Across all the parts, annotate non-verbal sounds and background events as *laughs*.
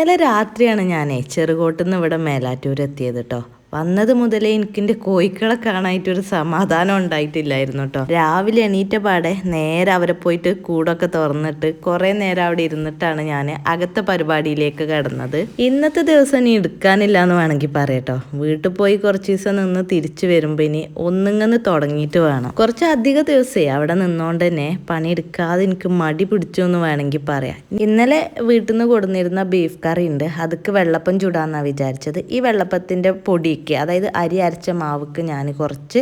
ഇന്നലെ രാത്രിയാണ് ഞാനേ ചെറുകോട്ടുനിന്ന് ഇവിടെ മേലാറ്റൂർ എത്തിയത് കേട്ടോ വന്നത് മുതലേ എനിക്കിന്റെ കോഴിക്കളെ കാണാനായിട്ടൊരു സമാധാനം ഉണ്ടായിട്ടില്ലായിരുന്നു കേട്ടോ രാവിലെ എണീറ്റ പാടെ നേരെ അവരെ പോയിട്ട് കൂടൊക്കെ തുറന്നിട്ട് കുറേ നേരം അവിടെ ഇരുന്നിട്ടാണ് ഞാൻ അകത്തെ പരിപാടിയിലേക്ക് കടന്നത്. ഇന്നത്തെ ദിവസം ഇനി എടുക്കാനില്ല എന്ന് വേണമെങ്കിൽ പറയട്ടോ വീട്ടിൽ പോയി കുറച്ച് ദിവസം നിന്ന് തിരിച്ചു വരുമ്പോൾ ഇനി ഒന്നിങ്ങന്ന് തുടങ്ങിയിട്ട് വേണം. കുറച്ച് അധിക ദിവസമേ അവിടെ നിന്നോണ്ട് തന്നെ പണിയെടുക്കാതെ എനിക്ക് മടി പിടിച്ചു എന്ന് വേണമെങ്കിൽ പറയാം. ഇന്നലെ വീട്ടിൽ നിന്ന് കൊടുന്നിരുന്ന ബീഫ് കറി ഉണ്ട് അതൊക്കെ വെള്ളപ്പം ചൂടാന്നാണ് വിചാരിച്ചത്. ഈ വെള്ളപ്പത്തിന്റെ പൊടിക്ക് അതായത് അരി അരച്ച മാവുക്ക് ഞാൻ കുറച്ച്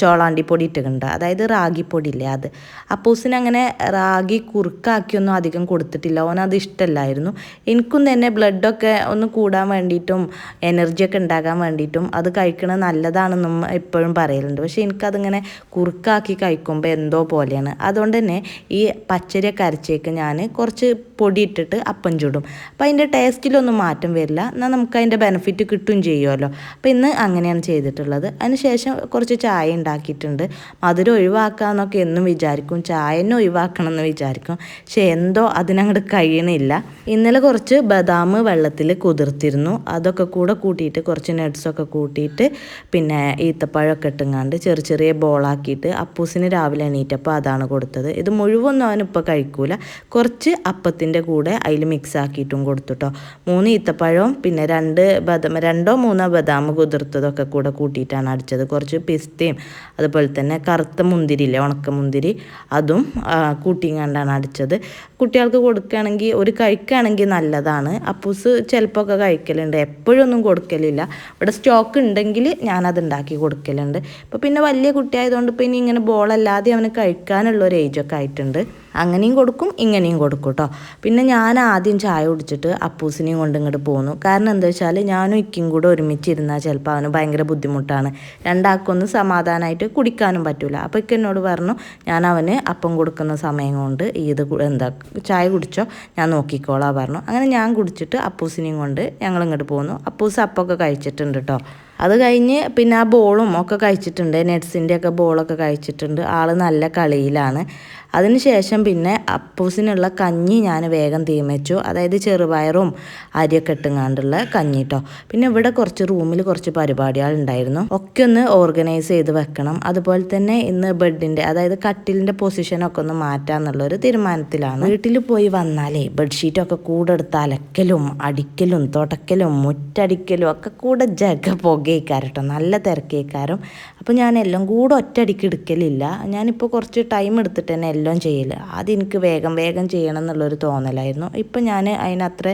ചോളാണ്ടിപ്പൊടി ചോളാണ്ടി പൊടി ഇട്ടിട്ടുണ്ട്. അതായത് റാഗിപ്പൊടി ഇല്ലേ അത് അപ്പൂസിന് അങ്ങനെ റാഗി കുറുക്കാക്കിയൊന്നും അധികം കൊടുത്തിട്ടില്ല. ഓനത് ഇഷ്ടമല്ലായിരുന്നു എനിക്കും തന്നെ ബ്ലഡൊക്കെ ഒന്ന് കൂടാൻ വേണ്ടിയിട്ടും എനർജിയൊക്കെ ഉണ്ടാകാൻ വേണ്ടിയിട്ടും അത് കഴിക്കണത് നല്ലതാണെന്നും എപ്പോഴും പറയലുണ്ട്. പക്ഷേ എനിക്കതിങ്ങനെ കുറുക്കാക്കി കഴിക്കുമ്പോൾ എന്തോ പോലെയാണ്. അതുകൊണ്ട് തന്നെ ഈ പച്ചരിയൊക്കെ അരച്ചേക്ക് ഞാൻ കുറച്ച് പൊടി ഇട്ടിട്ട് അപ്പം ചുടും. അപ്പം അതിന്റെ ടേസ്റ്റിലൊന്നും മാറ്റം വരില്ല. എന്നാൽ നമുക്ക് അതിന്റെ ബെനിഫിറ്റ് കിട്ടും ചെയ്യുമല്ലോ അപ്പോൾ ഇന്ന് അങ്ങനെയാണ് ചെയ്തിട്ടുള്ളത്. അതിനുശേഷം കുറച്ച് ചായ ഉണ്ടാക്കിയിട്ടുണ്ട്. മധുരം ഒഴിവാക്കാമെന്നൊക്കെ എന്നും വിചാരിക്കും. ചായ തന്നെ ഒഴിവാക്കണം എന്ന് വിചാരിക്കും. പക്ഷെ എന്തോ അതിനങ്ങോട്ട് കഴിയണില്ല. ഇന്നലെ കുറച്ച് ബദാം വെള്ളത്തിൽ കുതിർത്തിരുന്നു. അതൊക്കെ കൂടെ കൂട്ടിയിട്ട് കുറച്ച് നട്ട്സൊക്കെ കൂട്ടിയിട്ട് പിന്നെ ഈത്തപ്പഴമൊക്കെ ഇട്ടുങ്ങാണ്ട് ചെറിയ ചെറിയ ബോളാക്കിയിട്ട് അപ്പൂസിന് രാവിലെ എണീറ്റപ്പോൾ അതാണ് കൊടുത്തത്. ഇത് മുഴുവൊന്നും അവനിപ്പോൾ കഴിക്കൂല. കുറച്ച് അപ്പത്തിന്റെ കൂടെ അതിൽ മിക്സ് ആക്കിയിട്ടും കൊടുത്തു കേട്ടോ മൂന്ന് ഈത്തപ്പഴവും പിന്നെ രണ്ട് ബദാം രണ്ടോ മൂന്നോ ബദാം കുതിർത്തതൊക്കെ കൂടെ കൂട്ടിയിട്ടാണ് അടിച്ചത്. കുറച്ച് പിസ്തയും അതുപോലെ തന്നെ കറുത്ത മുന്തിരിയില്ലേ ഉണക്ക മുന്തിരി അതും കൂട്ടിങ്ങാണ്ടാണ് അടിച്ചത്. കുട്ടികൾക്ക് കൊടുക്കുകയാണെങ്കിൽ ഒരു കഴിക്കുകയാണെങ്കിൽ നല്ലതാണ്. അപ്പൂസ് ചിലപ്പോൾ ഒക്കെ കഴിക്കലുണ്ട്. എപ്പോഴൊന്നും കൊടുക്കലില്ല. ഇവിടെ സ്റ്റോക്ക് ഉണ്ടെങ്കിൽ ഞാനത് ഉണ്ടാക്കി കൊടുക്കലുണ്ട്. ഇപ്പോൾ പിന്നെ വലിയ കുട്ടിയായതുകൊണ്ട് ഇനി ഇങ്ങനെ ബോളല്ലാതെ അവന് കഴിക്കാനുള്ള ഒരു ഏജൊക്കെ ആയിട്ടുണ്ട്. അങ്ങനെയും കൊടുക്കും ഇങ്ങനെയും കൊടുക്കും കേട്ടോ പിന്നെ ഞാൻ ആദ്യം ചായ കുടിച്ചിട്ട് അപ്പൂസിനെയും കൊണ്ട് ഇങ്ങോട്ട് പോന്നു. കാരണം എന്താ വെച്ചാൽ ഞാനും ഇക്കും കൂടെ ഒരുമിച്ചിരുന്നാൽ ചിലപ്പോൾ അവന് ഭയങ്കര ബുദ്ധിമുട്ടാണ്. രണ്ടാൾക്കൊന്നും സമാധാനമായിട്ട് കുടിക്കാനും പറ്റില്ല അപ്പോൾ ഇക്ക എന്നോട് പറഞ്ഞു ഞാൻ അവന് അപ്പം കൊടുക്കുന്ന സമയം കൊണ്ട് ഇത് എന്താ ചായ കുടിച്ചോ? ഞാൻ നോക്കിക്കോളാം പറഞ്ഞു. അങ്ങനെ ഞാൻ കുടിച്ചിട്ട് അപ്പൂസിനെയും കൊണ്ട് ഞങ്ങൾ ഇങ്ങോട്ട് പോന്നു. അപ്പൂസ് അപ്പമൊക്കെ കഴിച്ചിട്ടുണ്ട് കേട്ടോ അത് കഴിഞ്ഞ് പിന്നെ ആ ബോളും ഒക്കെ കഴിച്ചിട്ടുണ്ട്. നെറ്റ്സിന്റെ ഒക്കെ ബോളൊക്കെ കഴിച്ചിട്ടുണ്ട്. ആൾ നല്ല കളിയിലാണ്. അതിനുശേഷം പിന്നെ അപ്പൂസിനുള്ള കഞ്ഞി ഞാൻ വേഗം തീമച്ചു. അതായത് ചെറുപയറും അരിയൊക്കെ ഇട്ടുങ്ങാണ്ടുള്ള കഞ്ഞി കേട്ടോ പിന്നെ ഇവിടെ കുറച്ച് റൂമിൽ കുറച്ച് പരിപാടികൾ ഉണ്ടായിരുന്നു ഒക്കെ ഒന്ന് ഓർഗനൈസ് ചെയ്ത് വെക്കണം. അതുപോലെ തന്നെ ഇന്ന് ബെഡിന്റെ അതായത് കട്ടിലിന്റെ പൊസിഷനൊക്കെ ഒന്ന് മാറ്റാന്നുള്ളൊരു തീരുമാനത്തിലാണ്. വീട്ടിൽ പോയി വന്നാലേ ബെഡ്ഷീറ്റൊക്കെ കൂടെ എടുത്ത് അലക്കലും അടിക്കലും തുടക്കലും മുറ്റടിക്കലും ഒക്കെ കൂടെ ജഗ പുകയിക്കാരം കേട്ടോ നല്ല തിരക്കേക്കാരും അപ്പോൾ ഞാൻ എല്ലാം കൂടെ ഒറ്റയടിക്ക് എടുക്കലില്ല. ഞാനിപ്പോൾ കുറച്ച് ടൈം എടുത്തിട്ട് തന്നെ എല്ലാം ചെയ്യൽ. ആദ്യം എനിക്ക് വേഗം വേഗം ചെയ്യണം എന്നുള്ളൊരു തോന്നലായിരുന്നു. ഇപ്പം ഞാൻ അതിനത്ര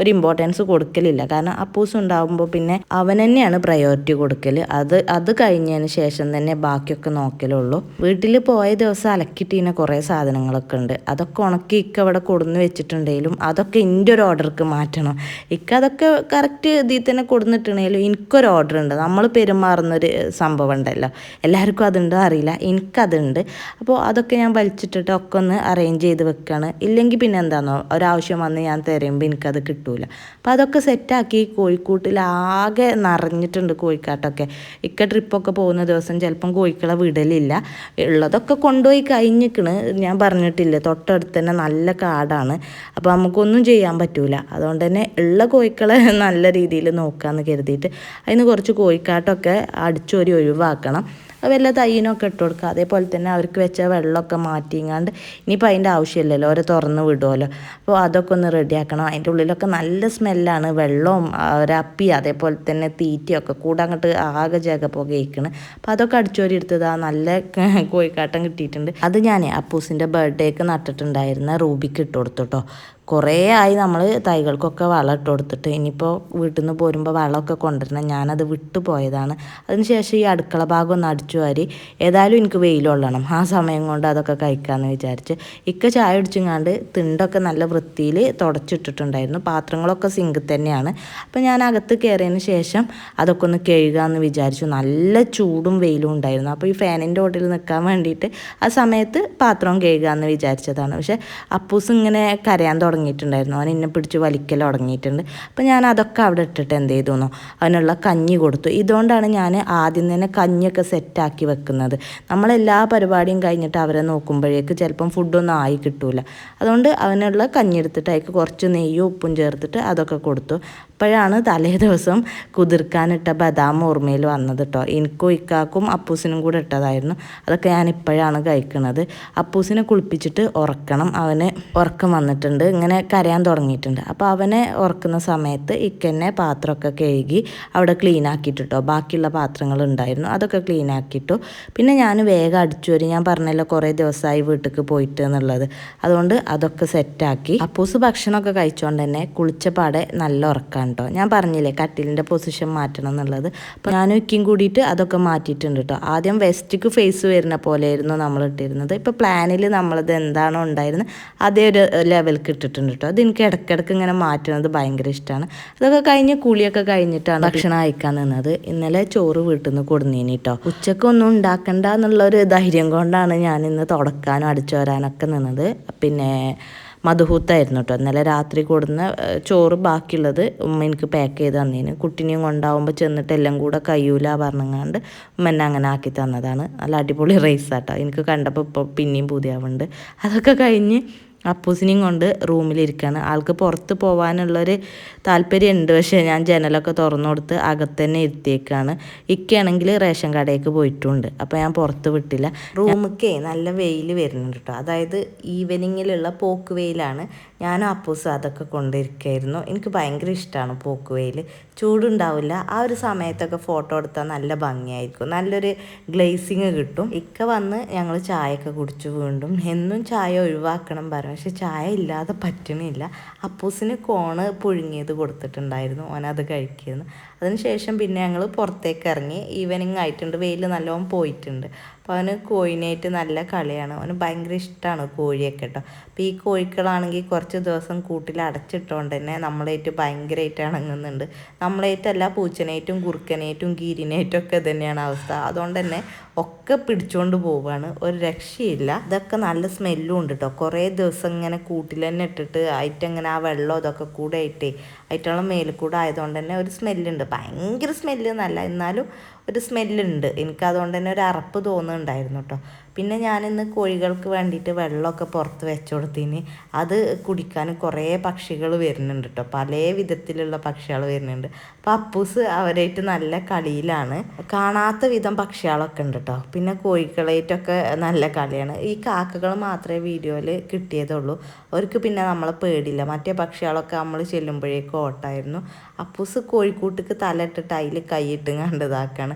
ഒരു ഇമ്പോർട്ടൻസ് കൊടുക്കലില്ല. കാരണം അപ്പൂസ് ഉണ്ടാകുമ്പോൾ പിന്നെ അവൻ തന്നെയാണ് പ്രയോറിറ്റി കൊടുക്കൽ അത് അത് കഴിഞ്ഞതിന് ശേഷം തന്നെ ബാക്കിയൊക്കെ നോക്കലുള്ളൂ. വീട്ടിൽ പോയ ദിവസം അലക്കിട്ടീന കുറേ സാധനങ്ങളൊക്കെ ഉണ്ട്. അതൊക്കെ ഉണക്കി ഇക്ക അവിടെ കൊടുന്ന് വെച്ചിട്ടുണ്ടെങ്കിലും അതൊക്കെ എന്റെ ഒരു ഓർഡർക്ക് മാറ്റണം. ഇക്ക അതൊക്കെ കറക്റ്റ് ഇതിൽ തന്നെ കൊടുന്നിട്ടുണ്ടെങ്കിലും എനിക്കൊരു ഓർഡർ ഉണ്ട്. നമ്മൾ പെരുമാറുന്നൊരു സംഭവം ഉണ്ടല്ലോ. എല്ലാവർക്കും അതുണ്ടോ അറിയില്ല. എനിക്കതുണ്ട്. അപ്പോൾ അതൊക്കെ ഞാൻ വലിച്ചിട്ടിട്ട് ഒക്കെ ഒന്ന് അറേഞ്ച് ചെയ്ത് വെക്കുകയാണ് ഇല്ലെങ്കിൽ പിന്നെ എന്താണെന്നോ ഒരാവശ്യം വന്ന് ഞാൻ തരുമ്പോൾ എനിക്കത് കിട്ടൂല. അപ്പോൾ അതൊക്കെ സെറ്റാക്കി കോഴിക്കൂട്ടിൽ ആകെ നിറഞ്ഞിട്ടുണ്ട് കോഴിക്കാട്ടൊക്കെ. ഇക്ക ട്രിപ്പൊക്കെ പോകുന്ന ദിവസം ചിലപ്പം കോഴിക്കളെ വിടലില്ല. ഉള്ളതൊക്കെ കൊണ്ടുപോയി കഴിഞ്ഞിക്കണ്. ഞാൻ പറഞ്ഞിട്ടില്ല തൊട്ടടുത്ത് തന്നെ നല്ല കാടാണ്. അപ്പോൾ നമുക്കൊന്നും ചെയ്യാൻ പറ്റൂല. അതുകൊണ്ട് തന്നെ ഉള്ള കോഴിക്കളെ *laughs* നല്ല രീതിയിൽ നോക്കാമെന്ന് കരുതിയിട്ട് അതിന് കുറച്ച് കോഴിക്കാട്ടൊക്കെ അടിച്ചൊരി ഒഴിവാക്കണം. അത് വല്ല തൈനൊക്കെ ഇട്ട് കൊടുക്കുക. അതേപോലെ തന്നെ അവർക്ക് വെച്ച വെള്ളമൊക്കെ മാറ്റിങ്ങാണ്ട് ഇനിയിപ്പോൾ അതിന്റെ ആവശ്യമില്ലല്ലോ. അവരെ തുറന്ന് വിടുമല്ലോ അപ്പോൾ അതൊക്കെ ഒന്ന് റെഡിയാക്കണം. അതിന്റെ ഉള്ളിലൊക്കെ നല്ല സ്മെല്ലാണ്. വെള്ളവും ഒരപ്പി അതേപോലെ തന്നെ തീറ്റയൊക്കെ കൂടെ അങ്ങോട്ട് ആകെ ജഗ പുകയിക്കണം അപ്പോൾ അതൊക്കെ അടിച്ചോരി എടുത്തത് ആ നല്ല കോഴിക്കാട്ടം കിട്ടിയിട്ടുണ്ട്. അത് ഞാൻ അപ്പൂസിന്റെ ബർത്ത്ഡേക്ക് നട്ടിട്ടുണ്ടായിരുന്ന റൂബിക്ക് ഇട്ട് കൊടുത്തു കേട്ടോ കുറേ ആയി നമ്മൾ തൈകൾക്കൊക്കെ വളം ഇട്ട് കൊടുത്തിട്ട് ഇനിയിപ്പോൾ വീട്ടിൽ നിന്ന് പോരുമ്പോൾ വളമൊക്കെ കൊണ്ടുവരണം ഞാനത് വിട്ടു പോയതാണ്. അതിനുശേഷം ഈ അടുക്കള ഭാഗം ഒന്ന് അടിച്ചു വാരി ഏതായാലും എനിക്ക് വെയിലൊള്ളണം ആ സമയം കൊണ്ട് അതൊക്കെ കഴിക്കാമെന്ന് വിചാരിച്ച് ഇക്ക ചായ കുടിച്ചിങ്ങാണ്ട് തിണ്ടൊക്കെ നല്ല വൃത്തിയിൽ തുടച്ചിട്ടിട്ടുണ്ടായിരുന്നു. പാത്രങ്ങളൊക്കെ സിങ്ക് തന്നെയാണ്. അപ്പോൾ ഞാൻ അകത്ത് കയറിയതിന് ശേഷം അതൊക്കെ ഒന്ന് കഴുകാമെന്ന് വിചാരിച്ചു. നല്ല ചൂടും വെയിലും ഉണ്ടായിരുന്നു. അപ്പോൾ ഈ ഫാനിന്റെ ഓട്ടിൽ നിൽക്കാൻ വേണ്ടിയിട്ട് ആ സമയത്ത് പാത്രം കഴുകാമെന്ന് വിചാരിച്ചതാണ്. പക്ഷേ അപ്പൂസ് ഇങ്ങനെ കരയാൻ തുടങ്ങി തുടങ്ങിയിട്ടുണ്ടായിരുന്നു അവൻ എന്നെ പിടിച്ച് വലിക്കൽ തുടങ്ങിയിട്ടുണ്ട് അപ്പോൾ ഞാൻ അതൊക്കെ അവിടെ ഇട്ടിട്ട് എന്ത് ചെയ്തു അവനുള്ള കഞ്ഞി കൊടുത്തു. ഇതുകൊണ്ടാണ് ഞാൻ ആദ്യം തന്നെ കഞ്ഞിയൊക്കെ സെറ്റാക്കി വെക്കുന്നത്. നമ്മളെല്ലാ പരിപാടിയും കഴിഞ്ഞിട്ട് അവരെ നോക്കുമ്പോഴേക്ക് ചിലപ്പം ഫുഡൊന്നും ആയി കിട്ടൂല. അതുകൊണ്ട് അവനുള്ള കഞ്ഞി എടുത്തിട്ട് അതിക്ക് കുറച്ച് നെയ്യും ഉപ്പും ചേർത്തിട്ട് അതൊക്കെ കൊടുത്തു. അപ്പോഴാണ് തലേ ദിവസം കുതിർക്കാനിട്ട ബദാം ഓർമ്മയിൽ വന്നത് കേട്ടോ. എനിക്കും ഇക്കാക്കും അപ്പൂസിനും കൂടെ ഇട്ടതായിരുന്നു. അതൊക്കെ ഞാൻ ഇപ്പോഴാണ് കഴിക്കുന്നത് അപ്പൂസിനെ കുളിപ്പിച്ചിട്ട് ഉറക്കണം. അവന് ഉറക്കം വന്നിട്ടുണ്ട്. ഇങ്ങനെ കരയാൻ തുടങ്ങിയിട്ടുണ്ട്. അപ്പോൾ അവനെ ഉറക്കുന്ന സമയത്ത് ഇക്കന്നെ പാത്രമൊക്കെ കഴുകി അവിടെ ക്ലീൻ ആക്കിയിട്ടോ ബാക്കിയുള്ള പാത്രങ്ങൾ ഉണ്ടായിരുന്നു. അതൊക്കെ ക്ലീൻ ആക്കിയിട്ടു. പിന്നെ ഞാൻ വേഗം അടിച്ചു വരും. ഞാൻ പറഞ്ഞല്ലോ കുറേ ദിവസമായി വീട്ടിലേക്ക് പോയിട്ട് എന്നുള്ളത്. അതുകൊണ്ട് അതൊക്കെ സെറ്റാക്കി അപ്പൂസ് ഭക്ഷണമൊക്കെ കഴിച്ചുകൊണ്ട് തന്നെ കുളിച്ച പാടെ നല്ല ഉറക്കാണ് കേട്ടോ ഞാൻ പറഞ്ഞില്ലേ കട്ടിലിന്റെ പൊസിഷൻ മാറ്റണം എന്നുള്ളത്. അപ്പോൾ ഞാനും ഇക്കും കൂടിയിട്ട് അതൊക്കെ മാറ്റിയിട്ടുണ്ട് കേട്ടോ ആദ്യം വെസ്റ്റിക്ക് ഫേസ് വരുന്ന പോലെയായിരുന്നു നമ്മൾ ഇട്ടിരുന്നത്. ഇപ്പോൾ പ്ലാനിൽ നമ്മളത് എന്താണോ ഉണ്ടായിരുന്നത് അതേ ഒരു ലെവൽക്ക് ഇട്ടിട്ടുണ്ട്. കേട്ടോ അത് എനിക്ക് ഇടയ്ക്കിടയ്ക്ക് ഇങ്ങനെ മാറ്റുന്നത് ഭയങ്കര ഇഷ്ടമാണ് അതൊക്കെ കഴിഞ്ഞ് കുളിയൊക്കെ കഴിഞ്ഞിട്ടാണ് ഭക്ഷണം അയക്കാൻ നിന്നത്. ഇന്നലെ ചോറ് വീട്ടിൽ നിന്ന് കൊടുന്നീനി കേട്ടോ ഉച്ചക്കൊന്നും ഉണ്ടാക്കണ്ട എന്നുള്ള ഒരു ധൈര്യം കൊണ്ടാണ് ഞാൻ ഇന്ന് തുടക്കാനും അടിച്ചു വരാനൊക്കെ നിന്നത്. പിന്നെ മധുഹൂത്തായിരുന്നു കേട്ടോ ഇന്നലെ രാത്രി കൊടുന്ന ചോറ് ബാക്കിയുള്ളത് ഉമ്മ എനിക്ക് പാക്ക് ചെയ്ത് തന്നേന്. കുട്ടിനെയും കൊണ്ടാവുമ്പോൾ ചെന്നിട്ട് എല്ലാം കൂടെ കയ്യൂല പറഞ്ഞങ്ങാണ്ട് ഉമ്മ എന്നെ അങ്ങനെ ആക്കി തന്നതാണ്. നല്ല അടിപൊളി റൈസ് ആട്ടോ എനിക്ക് കണ്ടപ്പോൾ ഇപ്പോൾ പിന്നെയും പുതിയാവുണ്ട്. അതൊക്കെ കഴിഞ്ഞ് അപ്പൂസിനെയും കൊണ്ട് റൂമിലിരിക്കുകയാണ് ആൾക്ക് പുറത്ത് പോകാനുള്ളൊരു താല്പര്യമുണ്ട്. പക്ഷേ ഞാൻ ജനലൊക്കെ തുറന്നു കൊടുത്ത് അകത്ത് തന്നെ ഇരുത്തിയേക്കാണ്. ഇക്കയാണെങ്കിൽ റേഷൻ കടയിലേക്ക് പോയിട്ടുണ്ട്. അപ്പോൾ ഞാൻ പുറത്ത് വിട്ടില്ല. റൂമിക്കേ നല്ല വെയിൽ വരുന്നുണ്ട് കേട്ടോ. അതായത് ഈവനിങ്ങിലുള്ള പോക്ക് വെയിലാണ്. ഞാനും അപ്പൂസും അതൊക്കെ കൊണ്ടിരിക്കുകയായിരുന്നു എനിക്ക് ഭയങ്കര ഇഷ്ടമാണ് പോക്കുവെയിൽ ചൂടുണ്ടാവില്ല. ആ ഒരു സമയത്തൊക്കെ ഫോട്ടോ എടുത്താൽ നല്ല ഭംഗിയായിരിക്കും. നല്ലൊരു ഗ്ലേസിങ് കിട്ടും. ഇക്ക വന്ന് ഞങ്ങൾ ചായയൊക്കെ കുടിച്ചു വീണ്ടും എന്നും ചായ ഒഴിവാക്കണം പറയും പക്ഷെ ചായ ഇല്ലാതെ പറ്റണില്ല. അപ്പൂസിന് കോണ് പുഴുങ്ങിയത് കൊടുത്തിട്ടുണ്ടായിരുന്നു. ഓനത് കഴിക്കുന്നു അതിനുശേഷം പിന്നെ ഞങ്ങൾ പുറത്തേക്ക് ഇറങ്ങി ഈവനിങ് ആയിട്ടുണ്ട്. വെയിൽ നല്ലോണം പോയിട്ടുണ്ട്. അപ്പോൾ അവന് കോഴിനായിട്ട് നല്ല കളിയാണ്. അവന് ഭയങ്കര ഇഷ്ടമാണ് കോഴിയൊക്കെ കേട്ടോ. അപ്പോൾ ഈ കോഴിക്കളാണെങ്കിൽ കുറച്ച് ദിവസം കൂട്ടിൽ അടച്ചിട്ടുകൊണ്ട് തന്നെ നമ്മളേറ്റ് ഭയങ്കരമായിട്ട് ഇണങ്ങുന്നുണ്ട്. നമ്മളേറ്റല്ല പൂച്ചനായിട്ടും കുറുക്കനായിട്ടും കീരിനായിട്ടും ഒക്കെ തന്നെയാണ് അവസ്ഥ. അതുകൊണ്ട് തന്നെ ഒക്കെ പിടിച്ചുകൊണ്ട് പോവുകയാണ് ഒരു രക്ഷയില്ല. ഇതൊക്കെ നല്ല സ്മെല്ലും ഉണ്ട് കേട്ടോ കുറേ ദിവസം ഇങ്ങനെ കൂട്ടിൽ തന്നെ ഇട്ടിട്ട് ആയിട്ടങ്ങനെ ആ വെള്ളം ഇതൊക്കെ കൂടെ ആയിട്ടേ ആയിട്ടുള്ള മേലിൽ കൂടെ ആയതുകൊണ്ട് തന്നെ ഒരു സ്മെല്ലുണ്ട് ഭയങ്കര സ്മെല്ല് എന്നല്ല എന്നാലും ഒരു സ്മെല്ലുണ്ട്. എനിക്ക് അതുകൊണ്ട് തന്നെ ഒരു അറപ്പ് തോന്നുന്നുണ്ടായിരുന്നു കേട്ടോ പിന്നെ ഞാനിന്ന് കോഴികൾക്ക് വേണ്ടിയിട്ട് വെള്ളമൊക്കെ പുറത്ത് വെച്ചു കൊടുത്തിന്. അത് കുടിക്കാൻ കുറേ പക്ഷികൾ വരുന്നുണ്ട് കേട്ടോ പല വിധത്തിലുള്ള പക്ഷികൾ വരുന്നുണ്ട്. അപ്പോൾ അപ്പൂസ് അവരായിട്ട് നല്ല കളിയിലാണ്. കാണാത്ത വിധം പക്ഷികളൊക്കെ ഉണ്ട് കേട്ടോ പിന്നെ കോഴികളായിട്ടൊക്കെ നല്ല കളിയാണ്. ഈ കാക്കകൾ മാത്രമേ വീഡിയോയിൽ കിട്ടിയതുള്ളൂ. അവർക്ക് പിന്നെ നമ്മളെ പേടില്ല മറ്റേ പക്ഷികളൊക്കെ നമ്മൾ ചെല്ലുമ്പോഴേക്കും ഓട്ടായിരുന്നു. അപ്പൂസ് കോഴിക്കൂട്ടിക്ക് തലയിട്ടിട്ട് അതിൽ കൈയിട്ട് കണ്ടതാക്കാണ്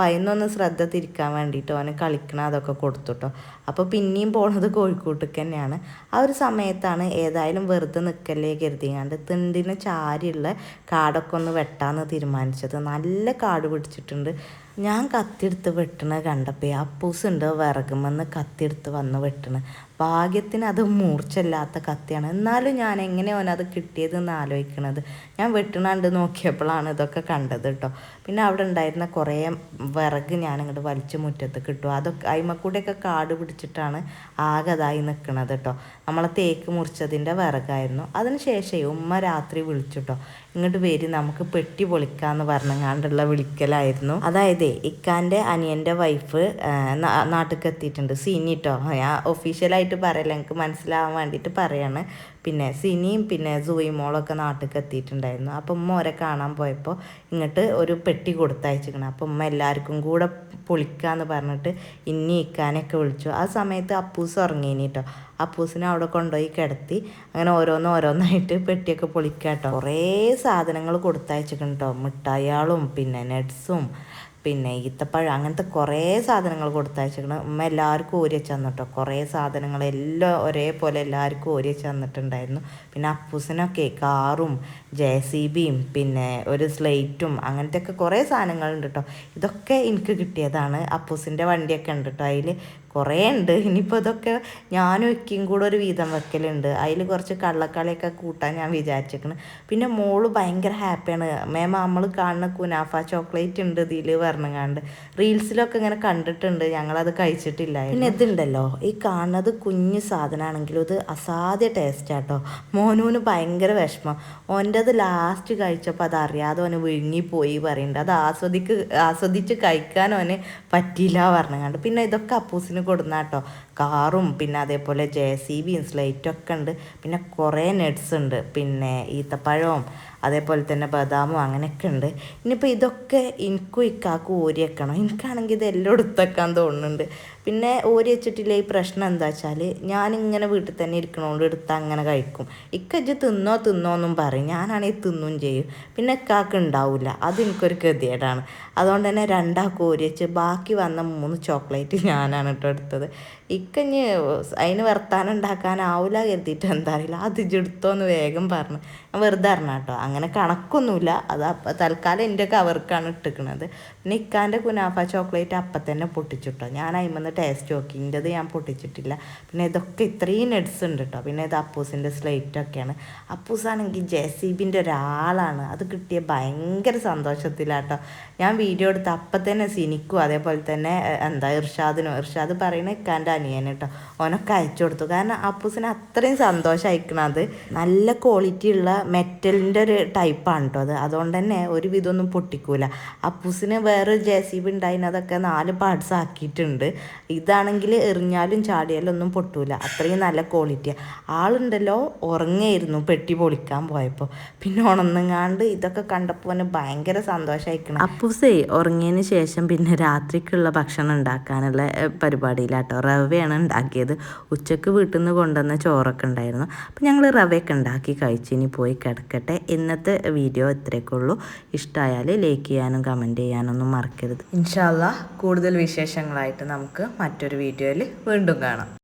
അപ്പം അതിനൊന്ന് ശ്രദ്ധ തിരിക്കാൻ വേണ്ടിയിട്ട് അവന് കളിക്കണം അതൊക്കെ കൊടുത്തുട്ടോ. അപ്പോൾ പിന്നെയും പോണത് കോഴിക്കോട്ടേക്ക് തന്നെയാണ് ആ ഒരു സമയത്താണ് ഏതായാലും വെറുതെ നിൽക്കല്ലേ കരുതിയാണ്ട് തിണ്ടിന് ചാരിയുള്ള കാടൊക്കെ ഒന്ന് വെട്ടാന്ന് തീരുമാനിച്ചത്. നല്ല കാട് പിടിച്ചിട്ടുണ്ട്. ഞാൻ കത്തിയെടുത്ത് വെട്ടണ കണ്ടപ്പോൾ അപ്പൂസുണ്ട് വിറകുമെന്ന് കത്തിയെടുത്ത് വന്ന് വെട്ടണ. ഭാഗ്യത്തിന് അത് മൂർച്ചല്ലാത്ത കത്തിയാണ്. എന്നാലും ഞാൻ എങ്ങനെ ഓനത് കിട്ടിയതെന്ന് ആലോചിക്കണത്? ഞാൻ വെട്ടണണ്ട് നോക്കിയപ്പോഴാണ് ഇതൊക്കെ കണ്ടത് കേട്ടോ പിന്നെ അവിടെ ഉണ്ടായിരുന്ന കുറേ വിറക് ഞാൻ വലിച്ച മുറ്റത്ത് കിട്ടും അതൊക്കെ അയിമക്കൂടെയൊക്കെ കാട് പിടിച്ചിട്ടാണ് ആകെ അതായി നിൽക്കണത് കേട്ടോ നമ്മളെ തേക്ക് മുറിച്ചതിന്റെ വിറകായിരുന്നു. അതിന് ശേഷം ഉമ്മ രാത്രി വിളിച്ചിട്ടോ. ഇങ്ങോട്ട് വരി നമുക്ക് പെട്ടി പൊളിക്കാന്ന് പറഞ്ഞങ്ങാണ്ടുള്ള വിളിക്കലായിരുന്നു. അതായത് ഇക്കാന്റെ അനിയന്റെ വൈഫ് നാട്ടിലേക്ക് എത്തിയിട്ടുണ്ട് സിനി കേട്ടോ ഞാൻ ഒഫീഷ്യലായിട്ട് പറയല എനിക്ക് മനസ്സിലാവാൻ വേണ്ടിയിട്ട് പറയാണ്. പിന്നെ സിനിയും പിന്നെ സൂയിമോളൊക്കെ നാട്ടിലേക്ക് എത്തിയിട്ടുണ്ടായിരുന്നു അപ്പം ഉമ്മ ഓരെ കാണാൻ പോയപ്പോൾ ഇങ്ങോട്ട് ഒരു പെട്ടി കൊടുത്തയച്ചിരിക്കണം. അപ്പം ഉമ്മ എല്ലാവർക്കും കൂടെ പൊളിക്കാന്ന് പറഞ്ഞിട്ട് ഇനി ഇക്കാനൊക്കെ വിളിച്ചു. ആ സമയത്ത് അപ്പൂസ് ഉറങ്ങീനി കേട്ടോ അപ്പൂസിനെ അവിടെ കൊണ്ടുപോയി കിടത്തി. അങ്ങനെ ഓരോന്ന് ഓരോന്നായിട്ട് പെട്ടിയൊക്കെ പൊളിക്കാം കേട്ടോ കുറേ സാധനങ്ങൾ കൊടുത്തയച്ചിട്ടുണ്ട് മിഠായികളും പിന്നെ നട്ട്സും പിന്നെ ഈത്തപ്പഴം അങ്ങനത്തെ കുറേ സാധനങ്ങൾ കൊടുത്തയച്ചിരിക്കണം. ഉമ്മ എല്ലാവർക്കും ഓരി വെച്ച് തന്നിട്ടോ. കുറേ സാധനങ്ങൾ എല്ലാം ഒരേപോലെ എല്ലാവർക്കും ഓരി വെച്ച് തന്നിട്ടുണ്ടായിരുന്നു. പിന്നെ അപ്പൂസിനൊക്കെ കാറും ജെ സി ബിയും പിന്നെ ഒരു സ്ലേറ്റും അങ്ങനത്തെ ഒക്കെ കുറേ സാധനങ്ങളുണ്ട് കേട്ടോ ഇതൊക്കെ എനിക്ക് കിട്ടിയതാണ്. അപ്പൂസിന്റെ വണ്ടിയൊക്കെ ഉണ്ട് കേട്ടോ അതിൽ കുറേ ഉണ്ട്. ഇനിയിപ്പോൾ ഇതൊക്കെ ഞാനും ഒക്കെയും കൂടെ ഒരു വീതം വെക്കലുണ്ട്. അതിൽ കുറച്ച് കള്ളക്കളിയൊക്കെ കൂട്ടാൻ ഞാൻ വിചാരിച്ചിരിക്കണം. പിന്നെ മോൾ ഭയങ്കര ഹാപ്പിയാണ്. മേമ നമ്മൾ കാണുന്ന കുനാഫ ചോക്ലേറ്റ് ഉണ്ട് ഇതിൽ പറഞ്ഞങ്ങാണ്ട്. റീൽസിലൊക്കെ ഇങ്ങനെ കണ്ടിട്ടുണ്ട്. ഞങ്ങളത് കഴിച്ചിട്ടില്ല പിന്നെ ഇതുണ്ടല്ലോ ഈ കാണുന്നത് കുഞ്ഞു സാധനമാണെങ്കിലും ഇത് അസാധ്യ ടേസ്റ്റ് ആട്ടോ. മോനൂന് ഭയങ്കര വിഷമം. ഓന്റെത് ലാസ്റ്റ് കഴിച്ചപ്പോൾ അത് അറിയാതെ ഓന് വിഴുങ്ങിപ്പോയി പറയുന്നുണ്ട്. അത് ആസ്വദിക്ക് ആസ്വദിച്ച് കഴിക്കാൻ ഓന് പറ്റിയില്ല പറഞ്ഞങ്ങാണ്ട്. പിന്നെ ഇതൊക്കെ അപ്പൂസിന് കൊടുന്നാട്ടോ. കാറും പിന്നെ അതേപോലെ ജെ സി ബിയും സ്ലൈറ്റൊക്കെ ഉണ്ട്. പിന്നെ കുറേ നെഡ്സ് ഉണ്ട്. പിന്നെ ഈത്തപ്പഴവും അതേപോലെ തന്നെ ബദാമും അങ്ങനെയൊക്കെ ഉണ്ട്. ഇനിയിപ്പോൾ ഇതൊക്കെ എനിക്കും ഇക്കാക്കും ഊരിയേക്കണം. എനിക്കാണെങ്കിൽ ഇത് എല്ലാം എടുത്തേക്കാൻ തോന്നുന്നുണ്ട്. പിന്നെ ഓരി വെച്ചിട്ടില്ല ഈ പ്രശ്നം എന്താ വെച്ചാൽ ഞാനിങ്ങനെ വീട്ടിൽ തന്നെ ഇരിക്കണോണ്ട് എടുത്ത് അങ്ങനെ കഴിക്കും. ഇക്കജ്ജ് തിന്നോ തിന്നോ എന്നും പറയും. ഞാനാണെങ്കിൽ തിന്നും ചെയ്യും. പിന്നെ ഇക്കാക്ക് ഉണ്ടാവില്ല അത് എനിക്കൊരു ഗതികേടാണ്. അതുകൊണ്ട് തന്നെ രണ്ടാൾക്ക് ഓരി വെച്ച് ബാക്കി വന്ന മൂന്ന് ചോക്ലേറ്റ് ഞാനാണ് കേട്ടോ എടുത്തത്. ഇക്കഞ്ഞ് അതിന് വർത്താനം ഉണ്ടാക്കാനാവില്ല കരുതിയിട്ട് എന്താ അറിയില്ല. അത് ഇജ്ജെടുത്തോന്ന് വേഗം പറഞ്ഞു. ഞാൻ വെറുതെ അറിഞ്ഞ കേട്ടോ അങ്ങനെ കണക്കൊന്നുമില്ല അത് അപ്പം തൽക്കാലം എന്റെ കവർക്കാണ് ഇട്ടിക്കണത്. പിന്നെ ഇക്കാന്റെ കുനാഫ ചോക്ലേറ്റ് അപ്പം തന്നെ പൊട്ടിച്ചിട്ടോ ഞാൻ അതിമെന്ന് ടേസ്റ്റ് നോക്കി ഇന്റെത് ഞാൻ പൊട്ടിച്ചിട്ടില്ല. പിന്നെ ഇതൊക്കെ ഇത്രയും നെഡ്സ് ഉണ്ട് കേട്ടോ പിന്നെ ഇത് അപ്പൂസിന്റെ സ്ലേറ്റൊക്കെയാണ് അപ്പൂസാണെങ്കിൽ ജെ സി ബിന്റെ ഒരാളാണ്. അത് കിട്ടിയ ഭയങ്കര സന്തോഷത്തിലാട്ടോ. ഞാൻ വീഡിയോ എടുത്ത് അപ്പം തന്നെ സിനിക്കും. അതേപോലെ തന്നെ എന്താ ഇർഷാദിനും. ഇർഷാദ് പറയണ ഇക്കാന്റെ അനിയനെ കേട്ടോ ഓനൊക്കെ അയച്ചു കൊടുത്തു. കാരണം അപ്പൂസിന് അത്രയും സന്തോഷം അയക്കണത് നല്ല ക്വാളിറ്റി ഉള്ള മെറ്റലിന്റെ ഒരു ടൈപ്പാണ് കേട്ടോ അത്. അതുകൊണ്ട് തന്നെ ഒരു വിധമൊന്നും പൊട്ടിക്കൂല. അപ്പൂസിന് വേറൊരു ജെ സി ബി ഉണ്ടായിരുന്നതൊക്കെ നാല് പാർട്സ് ആക്കിയിട്ടുണ്ട്. ഇതാണെങ്കിൽ എറിഞ്ഞാലും ചാടിയാലും ഒന്നും പൊട്ടൂല. അത്രയും നല്ല ക്വാളിറ്റിയാണ് ആളുണ്ടല്ലോ ഉറങ്ങായിരുന്നു പെട്ടി പൊളിക്കാൻ പോയപ്പോൾ പിന്നെ ഉണന്നുങ്ങാണ്ട് ഇതൊക്കെ കണ്ടപ്പോൾ അവന് ഭയങ്കര സന്തോഷമായിക്കണം അപ്പൂസേ ഉറങ്ങിയതിന് ശേഷം പിന്നെ രാത്രിക്കുള്ള ഭക്ഷണം ഉണ്ടാക്കാനുള്ള പരിപാടിയിലാട്ടോ. റവയാണ് ഉണ്ടാക്കിയത്. ഉച്ചയ്ക്ക് വീട്ടിൽ നിന്ന് കൊണ്ടുവന്ന ചോറൊക്കെ ഉണ്ടായിരുന്നു. അപ്പം ഞങ്ങൾ റവയൊക്കെ ഉണ്ടാക്കി കഴിച്ച് ഇനി പോയി കിടക്കട്ടെ. ഇന്നത്തെ വീഡിയോ ഇത്രയൊക്കെ ഉള്ളൂ. ഇഷ്ടമായാൽ ലൈക്ക് ചെയ്യാനും കമന്റ് ചെയ്യാനൊന്നും മറക്കരുത്. ഇൻഷാല്ല കൂടുതൽ വിശേഷങ്ങളായിട്ട് നമുക്ക് മറ്റൊരു വീഡിയോയിൽ വീണ്ടും കാണാം.